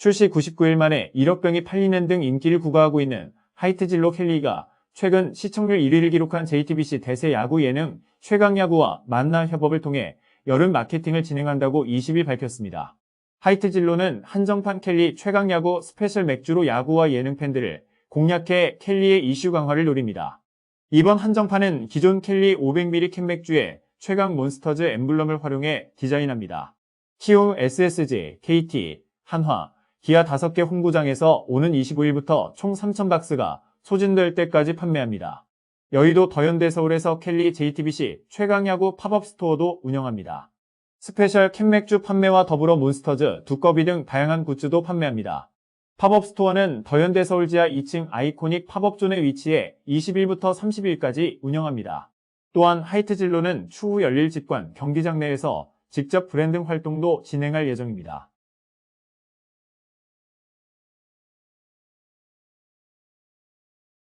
출시 99일 만에 1억 병이 팔리는 등 인기를 구가하고 있는 하이트진로 켈리가 최근 시청률 1위를 기록한 JTBC 대세 야구 예능 최강야구와 만나 협업을 통해 여름 마케팅을 진행한다고 20일 밝혔습니다. 하이트진로는 한정판 켈리 최강야구 스페셜 맥주로 야구와 예능 팬들을 공략해 켈리의 이슈 강화를 노립니다. 이번 한정판은 기존 켈리 500ml 캔 맥주에 최강 몬스터즈 엠블럼을 활용해 디자인합니다. 키움 SSG, KT, 한화, 기아 5개 홍구장에서 오는 25일부터 총 3,000박스가 소진될 때까지 판매합니다. 여의도 더현대 서울에서 켈리 JTBC 최강야구 팝업 스토어도 운영합니다. 스페셜 캔맥주 판매와 더불어 몬스터즈, 두꺼비 등 다양한 굿즈도 판매합니다. 팝업 스토어는 더현대 서울 지하 2층 아이코닉 팝업존에 위치해 20일부터 30일까지 운영합니다. 또한 하이트 진로는 추후 열릴 직관 경기장 내에서 직접 브랜딩 활동도 진행할 예정입니다.